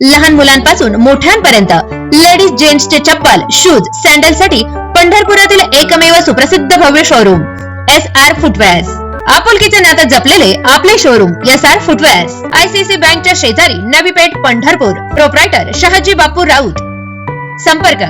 लहान मुलांपासून मोठ्यांपर्यंत. लेडीज जेंट्सचे चप्पल शूज सँडलसाठी पंढरपुरातील एकमेव सुप्रसिद्ध भव्य शोरूम एस आर फुटवेअर्स आपुलकीचे नातं जपलेले आपले showroom S R footwears ICC बँकच्या शेजारी नवी पेठ पंढरपूर. प्रोप्रायटर शहाजी बापू राऊत. संपर्क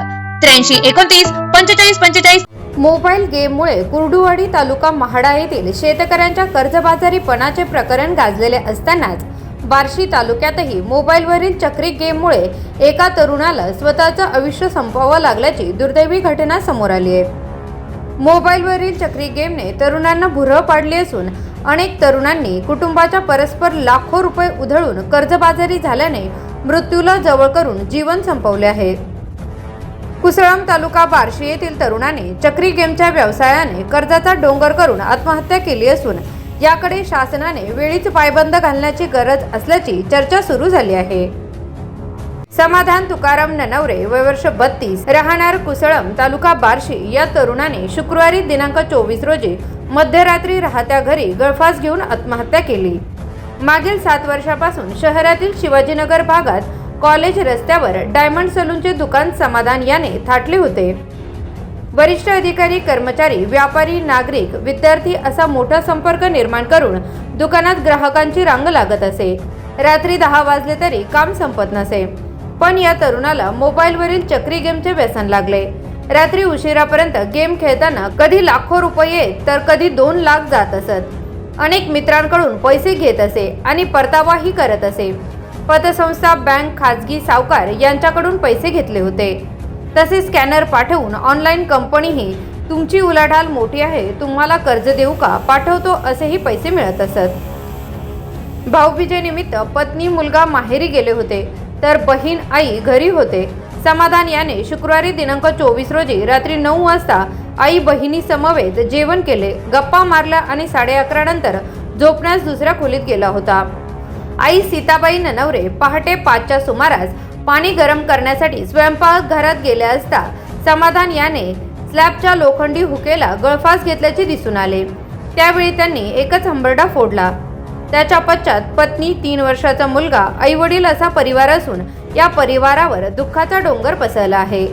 त्र्याऐंशी एकोणतीस पंचेचाळीस पंचेचाळीस. मोबाईल गेममुळे कुर्डुवाडी तालुका महाडा येथील शेतकऱ्यांच्या कर्जबाजारीपणाचे प्रकरण गाजलेले असतानाच बार्शी तालुक्यातही मोबाईलवरील चक्री गेममुळे एका तरुणाला स्वतःचं आयुष्य संपवावं लागल्याची दुर्दैवी घटना समोर आली आहे. मोबाईलवरील चक्री गेमने तरुणांना भुरळ पाडली असून अनेक तरुणांनी कुटुंबाच्या परस्पर लाखो रुपये उधळून कर्जबाजारी झाल्याने मृत्यूला जवळ करून जीवन संपवले आहे. कुसळम तालुका बार्शी येथील तरुणाने चक्री गेमच्या व्यवसायाने कर्जाचा डोंगर करून आत्महत्या केली असून याकडे शासनाने वेळीच पायबंद घालण्याची गरज असल्याची चर्चा सुरू झाली आहे. समाधान तुकाराम ननवरे वयवर्ष बत्तीस राहणार कुसळम तालुका बार्शी या तरुणाने शुक्रवारी दिनांक चोवीस रोजी मध्यरात्री राहत्या घरी गळफास घेऊन आत्महत्या केली. मागील सात वर्षापासून शहरातील शिवाजीनगर भागात कॉलेज रस्त्यावर डायमंड सलूनचे दुकान समाधान याने थाटले होते. वरिष्ठ अधिकारी कर्मचारी व्यापारी नागरिक विद्यार्थी असा मोठा संपर्क निर्माण करून दुकानात ग्राहकांची रांग लागत असे. रात्री दहा वाजले तरी काम संपत नसे. पण या तरुणाला मोबाईलवरील चक्री गेमचे व्यसन लागले. रात्री उशिरापर्यंत गेम खेळताना कधी लाखो रुपये तर कधी दोन लाख जात असत. अनेक मित्रांकडून पैसे घेत असे आणि परतावाही करत असे. पतसंस्था बँक खाजगी सावकार यांच्याकडून पैसे घेतले होते. तसेच स्कॅनर पाठवून ऑनलाईन कंपनीही तुमची उलाढाल मोठी आहे तुम्हाला कर्ज देऊ का? पाठवतो असेही पैसे मिळत असत. भाऊबीजेनिमित्त पत्नी मुलगा माहेरी गेले होते तर बहीण आई घरी होते. समाधान याने शुक्रवारी दिनांक चोवीस रोजी रात्री नऊ वाजता आई बहिणी समवेत जेवण केले. गप्पा मारल्या आणि साडे अकरा नंतर झोपण्यास दुसऱ्या खोलीत गेला होता. आई सीताबाई ननवरे पहाटे पाचच्या सुमारास पाणी गरम करण्यासाठी स्वयंपाक घरात गेल्या असता समाधान याने स्लॅबच्या लोखंडी हुकेला गळफास घेतल्याचे दिसून आले. त्यावेळी त्यांनी एकच हंबरडा फोडला. त्याच्या पश्चात पत्नी तीन वर्षाचा मुलगा आईवडील असा परिवार असून या परिवारावर दुःखाचा डोंगर पसरला आहे.